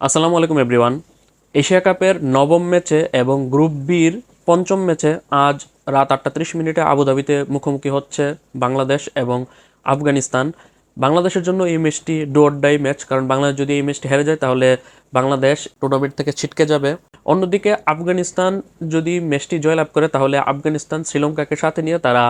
আসসালামু আলাইকুম, everyone. Asia কাপের নবম ম্যাচে এবং গ্রুপ বির পঞ্চম ম্যাচে আজ রাত আটটা ত্রিশ মিনিটে আবুধাবিতে মুখোমুখি হচ্ছে বাংলাদেশ এবং আফগানিস্তান। বাংলাদেশের জন্য এই ম্যাচটি ডোর ডাই ম্যাচ, কারণ বাংলাদেশ যদি এই ম্যাচটি হেরে যায়, তাহলে বাংলাদেশ টুর্নামেন্ট থেকে ছিটকে যাবে। অন্যদিকে আফগানিস্তান যদি ম্যাচটি জয়লাভ করে, তাহলে আফগানিস্তান শ্রীলঙ্কাকে সাথে নিয়ে তারা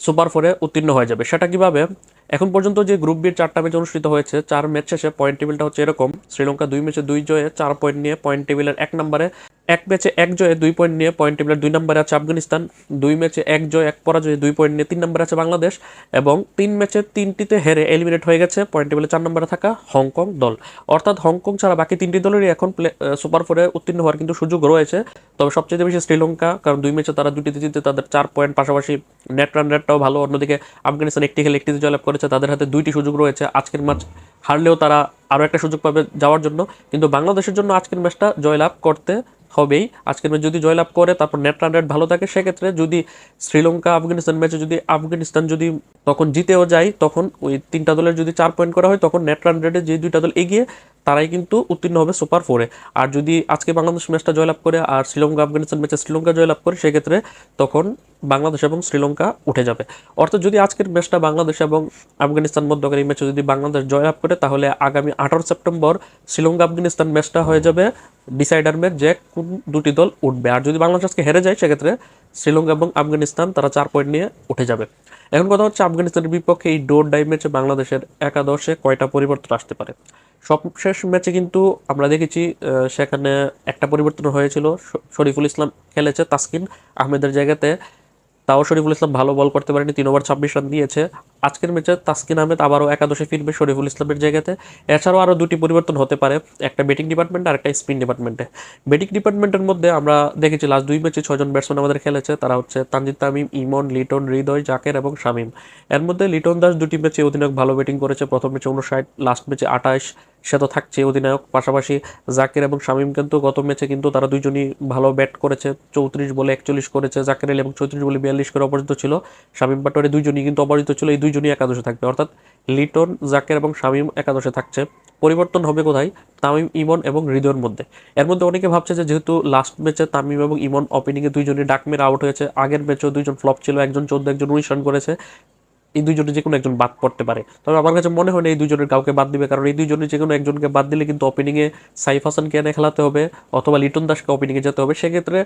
সুপার ফোরে উত্তীর্ণ হয়ে যাবে। সেটা কীভাবে? এখন পর্যন্ত যে গ্রুপ বির চারটা ম্যাচ অনুষ্ঠিত হয়েছে, চার ম্যাচ শেষে পয়েন্ট টেবিলটা হচ্ছে এরকম। শ্রীলঙ্কা দুই ম্যাচে দুই জয়ে চার পয়েন্ট নিয়ে পয়েন্ট টেবিলের এক নম্বরে এক ম্যাচে এক জয়ে দুই পয়েন্ট নিয়ে পয়েন্ট টেবিলের দুই নম্বরে আছে আফগানিস্তান, দুই ম্যাচে এক জয় এক পরাজয়ে দুই পয়েন্ট নিয়ে তিন নম্বরে আছে বাংলাদেশ এবং তিন ম্যাচে তিনটিতে হেরে এলিমিনেট হয়ে গেছে পয়েন্ট টেবিলে চার নম্বরে থাকা হংকং দল। অর্থাৎ হংকং ছাড়া বাকি তিনটি দলেরই এখন প্লে সুপার ফোরে উত্তীর্ণ হওয়ার কিন্তু সুযোগ রয়েছে। তবে সবচেয়ে বেশি শ্রীলঙ্কা, কারণ দুই ম্যাচে তারা দুটিতে জিতে তাদের চার পয়েন্ট পাশাপাশি নেট রান রেটটাও ভালো। অন্যদিকে আফগানিস্তান একটি খেলে একটিতে জয়লাভ করেছে, তাদের হাতে দুইটি সুযোগ রয়েছে। আজকের ম্যাচ হারলেও তারা আরও একটা সুযোগ পাবে যাওয়ার জন্য। কিন্তু বাংলাদেশের জন্য আজকের ম্যাচটা জয়লাভ করতে হবেই। আজকের ম্যাচ যদি জয়লাভ করে, তারপর নেট রান রেট ভালো থাকে, সেক্ষেত্রে যদি শ্রীলঙ্কা, আফগানিস্তান ম্যাচে যদি আফগানিস্তান যদি তখন জিতেও যায়, তখন ওই তিনটা দলের যদি চার পয়েন্ট করা হয়, তখন নেট রান রেটে যে দুইটা দল এগিয়ে তারাই কিন্তু উত্তীর্ণ হবে সুপার ফোরে আর যদি আজকে বাংলাদেশ ম্যাচটা জয়লাভ করে আর শ্রীলঙ্কা, আফগানিস্তান ম্যাচে শ্রীলঙ্কা জয়লাভ করে, সেক্ষেত্রে তখন বাংলাদেশ এবং শ্রীলঙ্কা উঠে যাবে। অর্থাৎ যদি আজকের ম্যাচটা বাংলাদেশ এবং আফগানিস্তান মধ্যকার এই ম্যাচে যদি বাংলাদেশ জয়লাভ করে, তাহলে আগামী আঠারো সেপ্টেম্বর শ্রীলঙ্কা, আফগানিস্তান ম্যাচটা হয়ে যাবে ডিসাইডার ম্যাচ যে কোন দুটি দল উঠবে। আর যদি বাংলাদেশ আজকে হেরে যায়, সেক্ষেত্রে শ্রীলঙ্কা এবং আফগানিস্তান তারা চার পয়েন্ট নিয়ে উঠে যাবে। এখন কথা হচ্ছে আফগানিস্তানের বিপক্ষে এই ডোর ডাই ম্যাচে বাংলাদেশের একাদশে কয়টা পরিবর্তন আসতে পারে? সবশেষ ম্যাচে কিন্তু আমরা দেখেছি সেখানে একটা পরিবর্তন হয়েছিল। শরীফুল ইসলাম খেলেছে তাসকিন আহমেদের জায়গাতে। তাও শরীফুল ইসলাম ভালো বল করতে পারেনি, তিন ওভার ছাব্বিশ রান দিয়েছে। আজকের ম্যাচে তাসকিন আহমেদ আবারও একাদশে ফিরবে শরীফুল ইসলামের জায়গাতে। এছাড়াও আরও দুটি পরিবর্তন হতে পারে, একটা ব্যাটিং ডিপার্টমেন্ট আর একটা স্পিন ডিপার্টমেন্টে ব্যাটিং ডিপার্টমেন্টের মধ্যে আমরা দেখেছি লাস্ট দুই ম্যাচে ছজন ব্যাটসম্যান আমাদের খেলেছে, তারা হচ্ছে তানজিদ তামিম, ইমন, লিটন, হৃদয়, জাকের এবং শামিম। এর মধ্যে লিটন দাস দুটি ম্যাচে অধিনায়ক ভালো ব্যাটিং করেছে, প্রথম ম্যাচে উনষাট লাস্ট ম্যাচে আঠাশ সে তো থাকছে অধিনায়ক। পাশাপাশি জাকির এবং শামিম কিন্তু গত ম্যাচে কিন্তু তারা দুইজনই ভালো ব্যাট করেছে। চৌত্রিশ বলে একচল্লিশ করেছে জাকির এবং চৌত্রিশ বলে বিয়াল্লিশ করে অপরাজিত ছিল। শামিম পাটোয়ারি দুইজনই কিন্তু অপরাজিত ছিল, এই দুইজনই একাদশে থাকবে। অর্থাৎ লিটন, জাকের এবং শামিম একাদশে থাকছে। পরিবর্তন হবে কোথায়? তামিম, ইমন এবং হৃদয়ের মধ্যে। এর মধ্যে অনেকে ভাবছে যে যেহেতু লাস্ট ম্যাচে তামিম এবং ইমন ওপেনিংয়ে দুইজনই ডাক মেরে আউট হয়েছে, আগের ম্যাচেও দুইজন ফ্লপ ছিল, একজন চোদ্দ, একজন উনিশ রান করেছে। এই দুইজনের যে কোনো একজন বাদ পড়তে পারে। তবে আমার কাছে মনে হয় না এই দুইজনের কাউকে বাদ দিবে, কারণ এই দুইজনের যে কোনো একজনকে বাদ দিলে কিন্তু ওপেনিংয়ে সাইফ হাসানকে এনে খেলাতে হবে অথবা লিটন দাসকে ওপেনিংয়ে যেতে হবে। সেক্ষেত্রে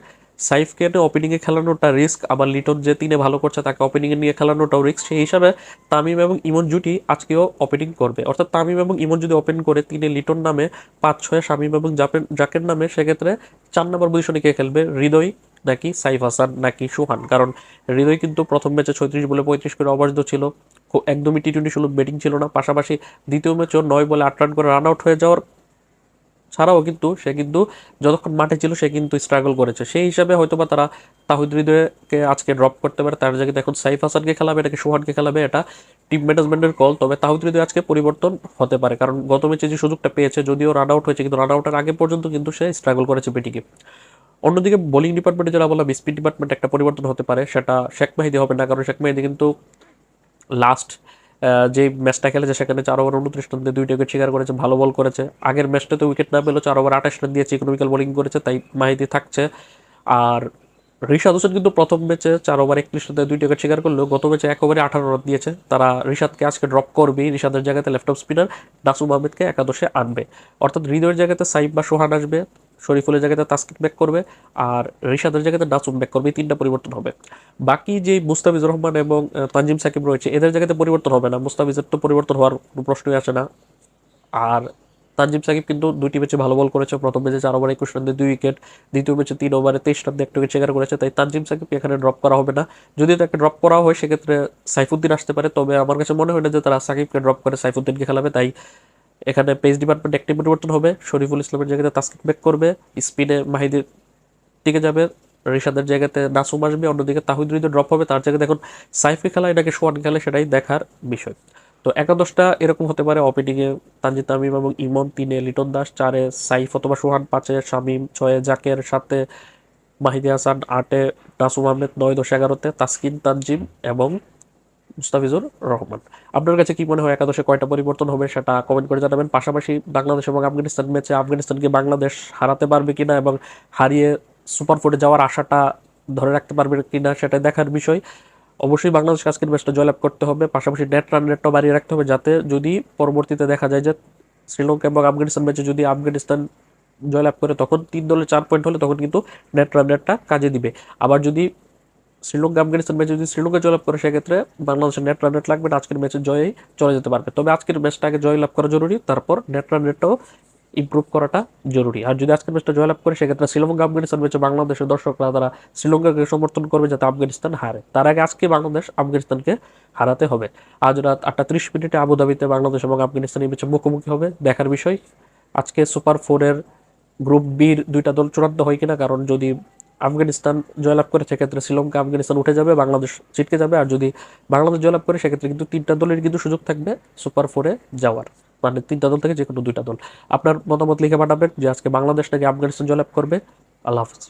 সাইফকে এনে ওপেনিংয়ে খেলানোটা রিস্ক আবার লিটন যে তিনে ভালো করছে তাকে ওপেনিংয়ে নিয়ে খেলানোটাও রিস্ক সেই হিসাবে তামিম এবং ইমন জুটি আজকেও ওপেনিং করবে। অর্থাৎ তামিম এবং ইমন যদি ওপেন করে তিনে লিটন নামে, পাঁচ ছয় শামিম এবং জাকের নামে, সেক্ষেত্রে চার নম্বর পজিশনে কে খেলবে? হৃদয় নাকি সাইফ হাসান নাকি সুহান? কারণ হৃদয় কিন্তু প্রথম ম্যাচে ছয়ত্রিশ বলে পঁয়ত্রিশ করে অবার্জিত ছিল। একদমই টি টোয়েন্টি সুলভ ব্যাটিং ছিল না। পাশাপাশি দ্বিতীয় ম্যাচেও নয় বলে আট রান করে রান আউট হয়ে যাওয়ার ছাড়াও কিন্তু সে কিন্তু যতক্ষণ মাঠে ছিল, সে কিন্তু স্ট্রাগল করেছে। সেই হিসাবে হয়তো বা তারা তাহিদ হৃদয়কে আজকে ড্রপ করতে পারে। তার জায়গায় এখন সাইফ হাসানকে খেলাবে, এটাকে সোহানকে খেলাবে, এটা টিম ম্যানেজমেন্টের কল তবে তাহিদ হৃদয় আজকে পরিবর্তন হতে পারে। কারণ গত ম্যাচে যে সুযোগটা পেয়েছে, যদিও রান আউট হয়েছে, কিন্তু রান আউটের আগে পর্যন্ত কিন্তু সে স্ট্রাগল করেছে ব্যাটিংয়ে। অন্যদিকে বোলিং ডিপার্টমেন্টে যারা বললাম স্পিড ডিপার্টমেন্ট একটা পরিবর্তন হতে পারে, সেটা শেখ মেহেদি হবে না। কারণ শেখ মেহেদি কিন্তু লাস্ট যে ম্যাচটা খেলেছে, সেখানে চার ওভার উনত্রিশ রান দিয়ে দুই উইকেট শিকার করেছে, ভালো বল করেছে। আগের ম্যাচটাতে উইকেট না পেলেও চার ওভার আঠাশ রান দিয়েছে ইকোনমিক্যাল বোলিং করেছে, তাই মাহিদি থাকছে। আর ঋষাদ হোসেন কিন্তু প্রথম ম্যাচে চার ওভার একত্রিশ রান দুইটি উইকেট শিকার করলেও গত ম্যাচে এক ওভারে আঠারো রান দিয়েছে। তারা রিশাদকে আজকে ড্রপ করবেই। ঋষাদের জায়গাতে লেফট অফ স্পিনার নাসুম আহমেদকে একাদশে আনবে। অর্থাৎ হৃদয়ের জায়গাতে সাইব বা সোহান আসবে। শরীফুলের জায়গাতে তাস্কিক ব্যাক করবে আর রিশাদের জায়গাতে নাসুম ব্যাক করবে তিনটা পরিবর্তন হবে। বাকি যে মুস্তাফিজুর রহমান এবং তানজিম সাকিব রয়েছে, এদের জায়গাতে পরিবর্তন হবে না। মুস্তাফিজের তো পরিবর্তন হওয়ার কোনো প্রশ্নই আসে না। আর তানজিম সাকিব কিন্তু দুইটি ম্যাচে ভালো বল করেছে। প্রথম ম্যাচে চার ওভারে একুশ রান দিয়ে দুই উইকেট, দ্বিতীয় ম্যাচে তিন ওভারে তেইশ রান দিয়ে একটা উইকেট শিকার করেছে। তাই তানজিম সাকিবকে এখানে ড্রপ করা হবে না। যদি তাকে ড্রপ করা হয়, সেক্ষেত্রে সাইফুদ্দিন আসতে পারে। তবে আমার কাছে মনে হয় না যে তারা সাকিবকে ড্রপ করে সাইফুদ্দিনকে খেলাবে। তাই এখানে পেস ডিপার্টমেন্ট একটি পরিবর্তন হবে। শরীফুল ইসলামের জায়গাতে তাস্কিক ব্যাক করবে। স্পিনে মাহিদের দিকে যাবে। রিশাদের জায়গাতে নাসুম আসবে। অন্যদিকে তাহিদ ড্রপ হবে। তার জায়গাতে এখন সাইফে খেলা, এটাকে সোয়ান খেলে সেটাই দেখার বিষয়। তো একাদশটা এরকম হতে পারে। ওপেনিংয়ে তানজিদ তামিম এবং ইমন, তিনে লিটন দাস, চারে সাইফ অথবা সোহান, পাঁচে শামিম, ছয়ে জাকের সাথে মাহিদি হাসান, আটে নাসুম আহমেদ, নয় দশ এগারোতে তাসকিন, তানজিম এবং মুস্তাফিজুর রহমান। আপনার কাছে কি মনে হয় একাদশে কয়টা পরিবর্তন হবে সেটা কমেন্ট করে জানাবেন। পাশাপাশি বাংলাদেশ এবং আফগানিস্তান ম্যাচে আফগানিস্তানকে বাংলাদেশ হারাতে পারবে কিনা এবং হারিয়ে সুপার ফোরে যাওয়ার আশাটা ধরে রাখতে পারবে কিনা সেটা দেখার বিষয়। অবশ্যই বাংলাদেশ আজকের ম্যাচটা জয়লাভ করতে হবে। পাশাপাশি নেট রান রেটটা বাড়িয়ে রাখতে হবে যাতে যদি পরবর্তীতে দেখা যায় যে শ্রীলঙ্কা এবং আফগানিস্তান ম্যাচে যদি আফগানিস্তান জয়লাভ করে তখন তিন দলে চার পয়েন্ট হলে তখন কিন্তু নেট রান রেটটা কাজে দিবে। আবার যদি শ্রীলঙ্কা, আফগানিস্তান ম্যাচে যদি শ্রীলঙ্কা জয়লাভ করে, সেক্ষেত্রে বাংলাদেশের নেট রান রেট লাগবে না। আজকের ম্যাচে জয়েই চলে যেতে পারবে। তবে আজকের ম্যাচটা আগে জয় লাভ করা জরুরি, তারপর নেট রান রেটটাও ইমপ্রুভ করাটা জরুরি। আর যদি আজকের ম্যাচটা জয়লাভ করে, সেক্ষেত্রে শ্রীলঙ্কা, আফগানিস্তান ম্যাচে বাংলাদেশের দর্শকরা, তারা শ্রীলঙ্কাকে সমর্থন করবে যাতে আফগানিস্তান হারে। তার আগে আজকে বাংলাদেশ আফগানিস্তানকে হারাতে হবে। আজ রাত আটটা ত্রিশ মিনিটে আবুধাবিতে বাংলাদেশ এবং আফগানিস্তান এই ম্যাচে মুখোমুখি হবে। দেখার বিষয়, আজকে সুপার ফোরের গ্রুপ বির দুইটা দল চূড়ান্ত হয় কিনা, কারণ যদি আফগানিস্তান জয়লাভ করে সেক্ষেত্রে শ্রীলঙ্কা আফগানিস্তান উঠে যাবে, বাংলাদেশ ছিটকে যাবে, আর যদি বাংলাদেশ জয়লাভ করে সেক্ষেত্রে কিন্তু তিনটা দলের কিন্তু সুযোগ থাকবে সুপার ফোরে যাওয়ার। মানে তিনটা দল থেকে যে কোনো দুইটা দল। আপনার মতামত লিখে পাঠাবেন যে আজকে বাংলাদেশ নাকি আফগানিস্তান জয়লাভ করবে। আল্লাহ হাফিজ।